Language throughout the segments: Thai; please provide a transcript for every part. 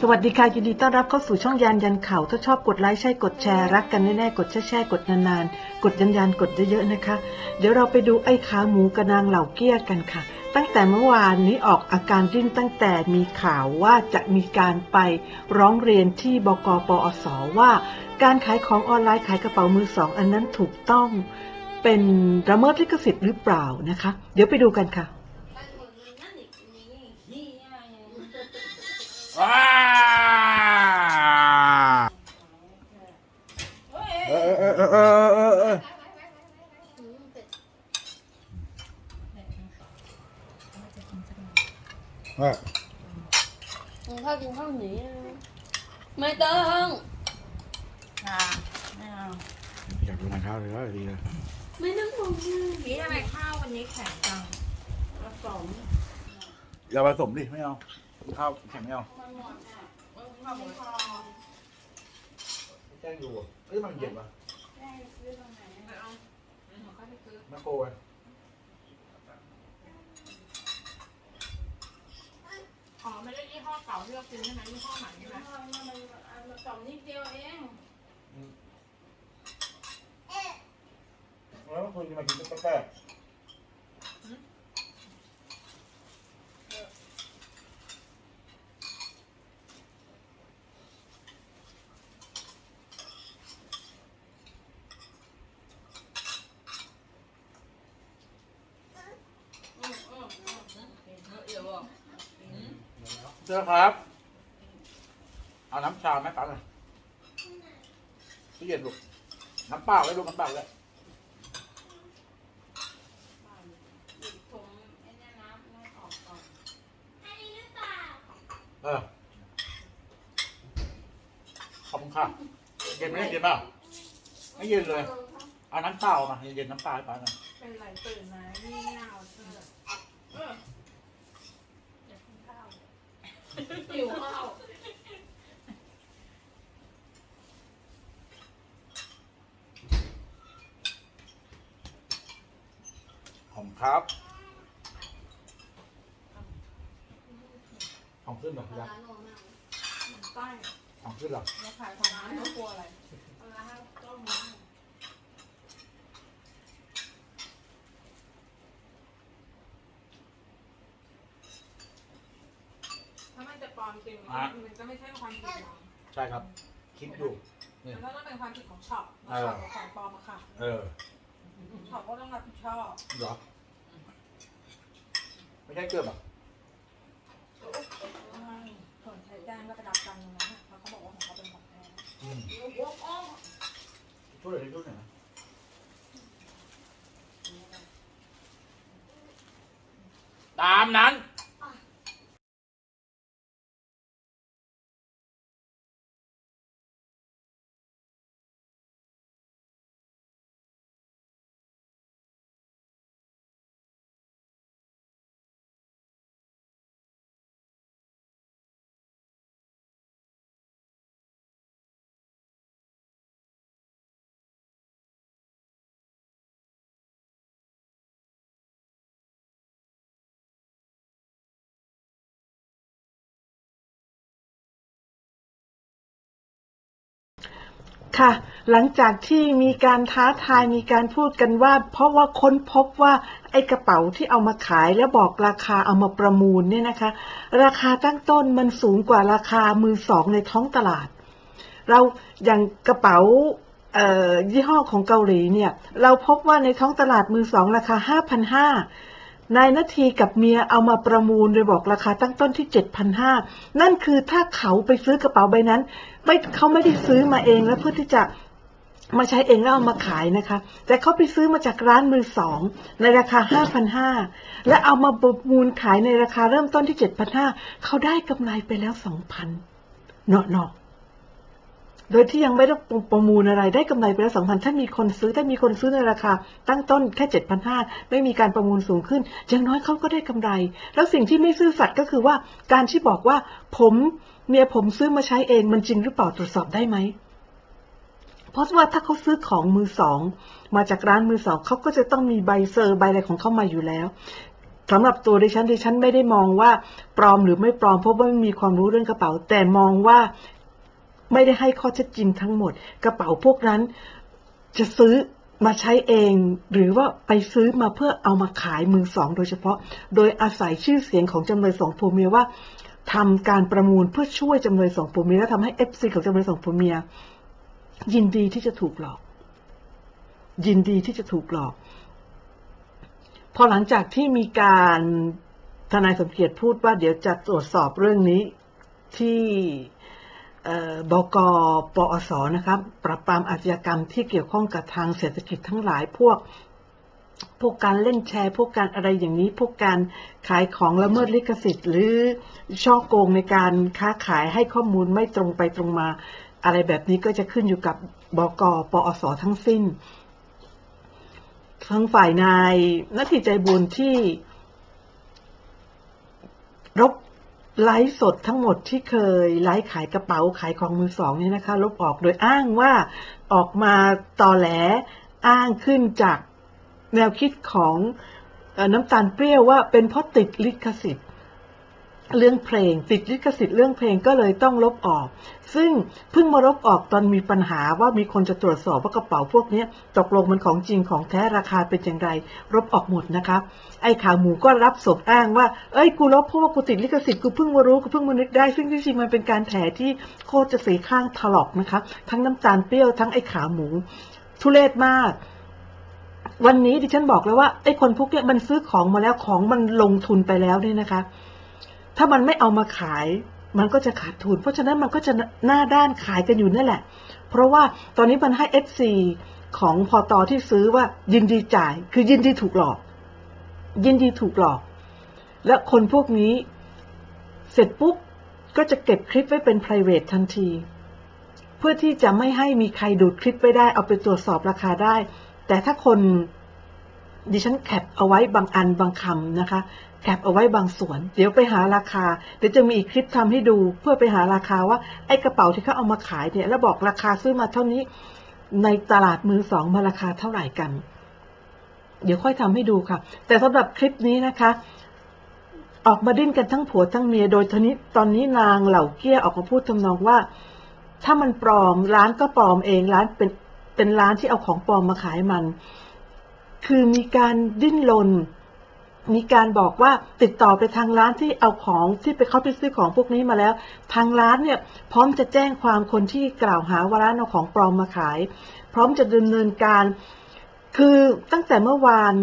สวัสดีค่ะยินดีต้อนรับเข้าสู่ช่องยานยันข่าวถ้าชอบกดไลค์ใช่กดแชร์รักกันแน่ๆกดแช่ๆกดนานๆ กดยันยันกดเยอะๆนะคะ เดี๋ยวเราไปดูไอ้ขาหมูกระนางเหล่าเกี้ยกันค่ะ ตั้งแต่เมื่อวานนี้ออกอาการดิ้นตั้งแต่มีข่าวว่าจะมีการไปร้องเรียนที่บกปอสว่า การขายของออนไลน์ขายกระเป๋ามือสองอันนั้นถูกต้อง เป็นระเมิดลิขสิทธิ์หรือเปล่านะคะ เดี๋ยวไปดูกันค่ะ เออเออเออเออเออเออมึงข้าวกินข้าวหนีไม่ต้องค่ะไม่เอาอยากดูทานข้าวเลยก็ดีเลยไม่ต้องมองหน้าผีทำไมข้าววันนี้แข็งจังผสมอย่าผสมดิไม่เอาข้าวแข็งไม่เอาข้าวหมูทอแจ้งดูเอ้ยมันเย็นปะ ไม่เอาหนู ก็ไปซื้อมันโกยอ๋อไม่ได้ยี่ห้อเก่าที่เราซื้อใช่ไหมยี่ห้อใหม่ใช่ไหมผสมนิดเดียวเองแล้วคุยมากินตุ๊กตา เดี๋ยวบอก เจ้าครับ เอาน้ำชาไหมปั๊บเลยตู้เย็นลูกน้ำเปล่าได้ลูกน้ำเปล่าเลยผมไอ้นี่น้ำไม่ออกก่อนเออ ขอบคุณค่ะ เย็นไหมเย็นเปล่าไม่เย็นเลย เอาน้ำเปล่ามาเย็นๆน้ำเปล่าให้ป้าหน่อย เป็นไรตื่นนี่เอาเสื้อเอออยากกินข้าว หิวข้าวหอมครับหอมขึ้นเหรอพี่ยักษ์ร้านโนมากมันใต้ของขึ้นเหรอ เราขายของร้านเขากลัวอะไรานต้มน้ำ ถ้ามันจะปลอมจริงมันก็ไม่ใช่ความผิดของใช่ครับ คิดอยู่ มันก็ต้องเป็นความผิดของช็อปแล้วช็อปกับของปลอมอะค่ะเออช็อปก็ต้องรับผิดชอบเหรอไม่ใช่เกือบอะส่วนใช้แจ้งก็กระดับกันตรงนั้นอะเพราะเขาบอกว่าของเขาเป็นของแท้อืมหัวอ้อมช่วยหน่อยดิช่วยหน่อยนะตามนั้น ค่ะ หลังจากที่มีการท้าทายมีการพูดกันว่า เพราะว่าค้นพบว่าไอ้กระเป๋าที่เอามาขายแล้วบอกราคาเอามาประมูลเนี่ยนะคะ ราคาตั้งต้นมันสูงกว่าราคามือสองในท้องตลาด เราอย่างกระเป๋ายี่ห้อของเกาหลีเนี่ย เราพบว่าในท้องตลาดมือสองราคา 5,500 นายนาทีกับเมียเอามาประมูลโดยบอกราคาตั้งต้นที่ 7,500 นั่นคือถ้าเขาไปซื้อกระเป๋าใบนั้น ไม่เขาไม่ได้ซื้อมาเองแล้วเพื่อที่จะมาใช้เองแล้วเอามาขายนะคะ แต่เขาไปซื้อมาจากร้านมือสองในราคา 5,500 และเอามาประมูลขายในราคาเริ่มต้นที่ 7,500 เขาได้กำไรไปแล้ว 2,000เนาะเนาะโดยที่ยังไม่ต้องประมูลอะไรได้กำไรไปแล้ว 2,000 ถ้ามีคนซื้อถ้ามีคนซื้อในราคา ตั้งต้นแค่ 7,500 ไม่มีการประมูลสูงขึ้นอย่างน้อยเขาก็ได้กำไร แล้วสิ่งที่ไม่ซื่อสัตย์ก็คือว่าการที่บอกว่าผม เมียผมซื้อมาใช้เองมันจริงหรือเปล่าตรวจสอบได้ไหม เพราะว่าถ้าเขาซื้อของมือสอง มาจากร้านมือสองเขาก็จะต้องมีใบเซอร์ใบอะไรของเขามาอยู่แล้วสำหรับตัวดิฉันดิฉันไม่ได้มองว่าปลอมหรือไม่ปลอมเพราะว่าไม่มีความรู้เรื่องกระเป๋า แต่มองว่าไม่ได้ให้ข้อเท็จจริงทั้งหมด กระเป๋าพวกนั้น จะซื้อมาใช้เอง หรือว่าไปซื้อมาเพื่อเอามาขายมือสอง โดยเฉพาะ โดยอาศัยชื่อเสียงของจำเลยสองผัวเมียว่า ทำการประมูลเพื่อช่วยจำเลยสองผัวเมียและทำให้เอฟซีของจำเลยสองผัวเมีย ยินดีที่จะถูกหลอก ยินดีที่จะถูกหลอก พอหลังจากที่มีการทนายสมเกียรติพูดว่าเดี๋ยวจะตรวจสอบเรื่องนี้ที่เอ่อบกปอสนะครับ ปราบปรามอาชญากรรมที่เกี่ยวข้องกับทางเศรษฐกิจทั้งหลายพวก พวกการเล่นแชร์ พวกการอะไรอย่างนี้ พวกการขายของละเมิดลิขสิทธิ์ หรือช่อโกงในการค้าขายให้ข้อมูลไม่ตรงไปตรงมา อะไรแบบนี้ก็จะขึ้นอยู่กับบกปอสทั้งสิ้น ทั้งฝ่ายนายนาทีใจบุญที่ลบไลฟ์สดทั้งหมดที่เคยไลฟ์ขายกระเป๋าขายของมือสองเนี่ยนะคะ ลบออกโดยอ้างว่าออกมาตอแหลอ้างขึ้นจาก แนวคิดของอน้ำตาลเปรี้ยวว่าเป็นเพราะติดลิขสิทธิ์เรื่องเพลงติดลิขสิทธิ์เรื่องเพลงก็เลยต้องลบออก ซึ่งเพิ่งมาลบออกตอนมีปัญหาว่ามีคนจะตรวจสอบว่ากระเป๋าพวกนี้ตกลงมันของจริงของแท้ราคาเป็นอย่างไรลบออกหมดนะคะไอ้ข่าวหมูก็รับศพอ้างว่า เอ้ยกูลบเพราะว่ากูติดลิขสิทธิ์กูเพิ่งมารู้กูเพิ่งมานึกได้ซึ่งจริงๆมันเป็นการแถที่โคตรจะสีข้างถลอกนะคะ ทั้งน้ำตาลเปรี้ยวทั้งไอ้ขาหมู ทุเรศมาก วันนี้ดิฉันบอกแล้วว่าไอ้คนพวกเนี้ยมันซื้อของมาแล้วของมันลงทุนไปแล้วเนี่ยนะคะ ถ้ามันไม่เอามาขายมันก็จะขาดทุน เพราะฉะนั้นมันก็จะหน้าด้านขายกันอยู่นั่นแหละ เพราะว่าตอนนี้มันให้ FC ของพอตอที่ซื้อว่ายินดีจ่าย คือยินดีถูกหลอก ยินดีถูกหลอก และคนพวกนี้เสร็จปุ๊บก็จะเก็บคลิปไว้เป็น p r i v a t e ทันที เพื่อที่จะไม่ให้มีใครดูดคลิปไปได้ เอาไปตรวจสอบราคาได้ แต่ถ้าคนดิฉันแคปเอาไว้บางอันบางคำนะคะ แคปเอาไว้บางส่วน เดี๋ยวไปหาราคา เดี๋ยวจะมีคลิปทำให้ดู เพื่อไปหาราคาว่าไอ้กระเป๋าที่เขาเอามาขายเนี่ย แล้วบอกราคาซื้อมาเท่านี้ ในตลาดมือสองมาราคาเท่าไหร่กัน เดี๋ยวค่อยทำให้ดูค่ะ แต่สำหรับคลิปนี้นะคะ ออกมาดิ้นกันทั้งผัวทั้งเมีย โดยทนี้ตอนนี้นางเหล่าเกี้ยออกมาพูดทำนองว่า ถ้ามันปลอมร้านก็ปลอมเองร้านเป็น เป็นร้านที่เอาของปลอมมาขายมัน คือมีการดิ้นรนมีการบอกว่าติดต่อไปทางร้านที่เอาของที่ไปเขาไปซื้อของพวกนี้มาแล้ว ทางร้านเนี่ยพร้อมจะแจ้งความคนที่กล่าวหาว่าร้านเอาของปลอมมาขาย พร้อมจะดำเนินการ คือตั้งแต่เมื่อวาน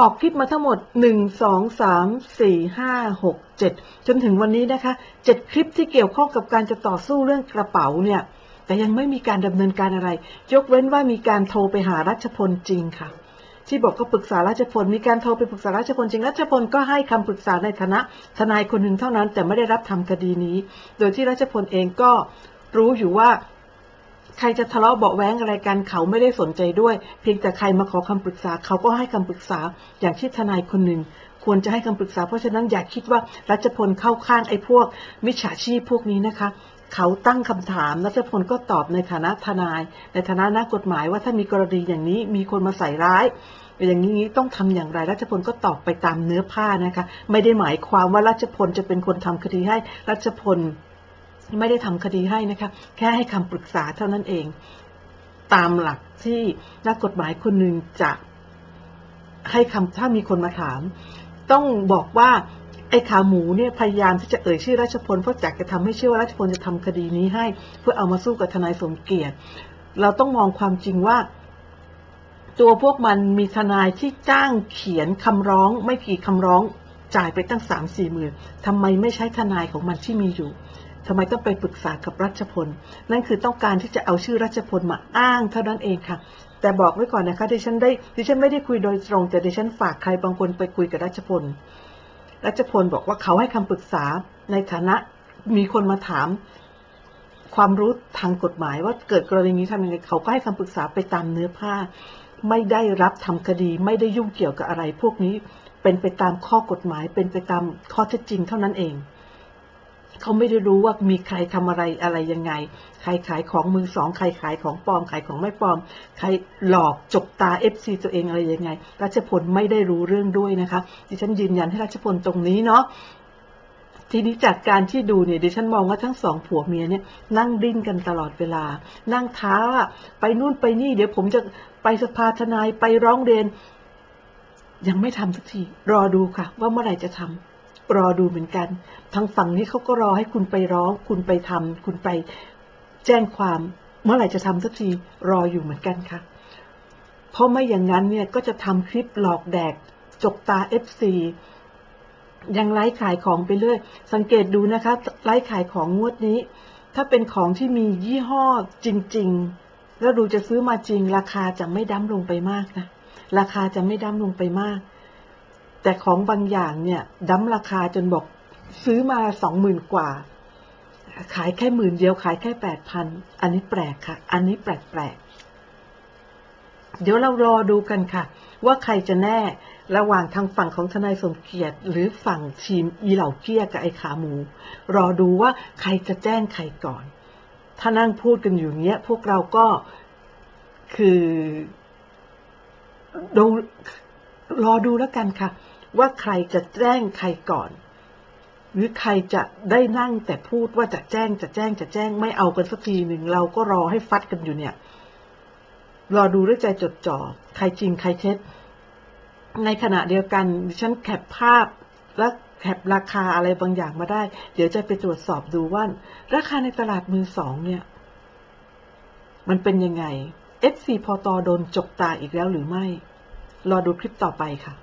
ออกคลิปมาทั้งหมดหนึ่งสองสามสี่ห้าหกเจ็ดจนถึงวันนี้นะคะเจ็ดคลิปที่เกี่ยวข้องกับการจะต่อสู้เรื่องกระเป๋าเนี่ย แต่ยังไม่มีการดำเนินการอะไร ยกเว้นว่ามีการโทรไปหารัชพลจริงค่ะ ที่บอกก็ปรึกษาราชพล มีการโทรไปปรึกษาราชพลจริง ราชพลก็ให้คำปรึกษาในฐานะทนายคนหนึ่งเท่านั้น แต่ไม่ได้รับทำคดีนี้ โดยที่ราชพลเองก็รู้อยู่ว่าใครจะทะเลาะเบาแว้งอะไรกันเขาไม่ได้สนใจด้วย เพียงแต่ใครมาขอคำปรึกษาเขาก็ให้คำปรึกษาอย่างที่ทนายคนหนึ่งควรจะให้คำปรึกษาเพราะฉะนั้นอย่าคิดว่ารัชพลเข้าข้างไอ้พวกมิจฉาชีพพวกนี้นะคะ เขาตั้งคำถามรัชพลก็ตอบในฐานะทนาย ในฐานะนักกฎหมายว่าถ้ามีกรณีอย่างนี้มีคนมาใส่ร้ายอย่างนี้ต้องทำอย่างไรรัชพลก็ตอบไปตามเนื้อผ้านะคะ ไม่ได้หมายความว่ารัชพลจะเป็นคนทำคดีให้รัชพลไม่ได้ทำคดีให้นะคะ แค่ให้คำปรึกษาเท่านั้นเอง ตามหลักที่นักกฎหมายคนหนึ่งจะให้คำถ้ามีคนมาถาม ต้องบอกว่า ไอ้ขาหมูเนี่ยพยายามที่จะเอ่ยชื่อราชพลเพราะอยากจะทำให้เชื่อว่าราชพลจะทำคดีนี้ให้ เพื่อเอามาสู้กับทนายสมเกียรติ เราต้องมองความจริงว่า ตัวพวกมันมีทนายที่จ้างเขียนคำร้อง ไม่กี่คำร้องจ่ายไปตั้งสามสี่หมื่นทำไมไม่ใช้ทนายของมันที่มีอยู่ทำไมต้องไปปรึกษากับรัชพล นั่นคือต้องการที่จะเอาชื่อรัชพลมาอ้างเท่านั้นเองค่ะ แต่บอกไว้ก่อนนะคะดิฉันได้ดิฉันไม่ได้คุยโดยตรง แต่ดิฉันฝากใครบางคนไปคุยกับรัชพล รัชพลบอกว่าเขาให้คำปรึกษาในฐานะมีคนมาถาม ความรู้ทางกฎหมายว่าเกิดกรณีนี้ทำยังไงเขาก็ให้คำปรึกษาไปตามเนื้อผ้า ไม่ได้รับทำคดี ไม่ได้ยุ่งเกี่ยวกับอะไร พวกนี้เป็นไปตามข้อกฎหมาย เป็นไปตามข้อเท็จจริงเท่านั้นเอง เขาไม่ได้รู้ว่ามีใครทำอะไรอะไรยังไง ใครขายของมือสอง ใครขายของปลอม ขายของไม่ปลอม ใครหลอกจกตาเอฟซีตัวเองอะไรยังไง รัชพลไม่ได้รู้เรื่องด้วยนะคะ ดิฉันยืนยันให้รัชพลตรงนี้เนาะทีนี้จากการที่ดูเนี่ยดิฉันมองว่าทั้งสองผัวเมียเนี่ยนั่งดิ้นกันตลอดเวลา นั่งท้าว่าไปนู่นไปนี่ เดี๋ยวผมจะไปสภาทนายไปร้องเรียน ยังไม่ทำสักที รอดูค่ะ ว่าเมื่อไหร่จะทำ รอดูเหมือนกัน ทางฝั่งนี้เขาก็รอให้คุณไปร้อง คุณไปทำคุณไปแจ้งความ เมื่อไหร่จะทำสักทีรออยู่เหมือนกันค่ะ เพราะไม่อย่างนั้นเนี่ยก็จะทำคลิปหลอกแดก จกตาเอฟซียังไลฟ์ขายของไปเรื่อย สังเกตดูนะคะไลฟ์ขายของงวดนี้ ถ้าเป็นของที่มียี่ห้อจริง ๆ แล้วดูจะซื้อมาจริง ราคาจะไม่ดั้มลงไปมากนะ ราคาจะไม่ดั้มลงไปมาก แต่ของบางอย่างเนี่ยดั้มราคาจนบอกซื้อมาสองหมื่นกว่า ขายแค่หมื่นเดียวขายแค่แปดพันอันนี้แปลกค่ะ อันนี้แปลกๆเดี๋ยวเรารอดูกันค่ะ ว่าใครจะแน่ระหว่างทางฝั่งของทนายสมเกียรติ หรือฝั่งทีมอีเหล่าเกี้ยกับไอ้ขาหมู รอดูว่าใครจะแจ้งใครก่อน ถ้านั่งพูดกันอยู่เงี้ย พวกเราก็คือดูรอดูแล้วกันค่ะ ว่าใครจะแจ้งใครก่อน หรือใครจะได้นั่งแต่พูดว่าจะแจ้งจะแจ้งจะแจ้งไม่เอากันสักทีหนึ่งเราก็รอให้ฟัดกันอยู่เนี่ยรอดูด้วยใจจดจ่อใครจริงใครเท็จ ในขณะเดียวกันดิฉันแคปภาพและแคปราคาอะไรบางอย่างมาได้ เดี๋ยวจะไปตรวจสอบดูว่า ราคาในตลาดมือสองเนี่ย มันเป็นยังไง FC พอตอโดนจกตาอีกแล้วหรือไม่ รอดูคลิปต่อไปค่ะ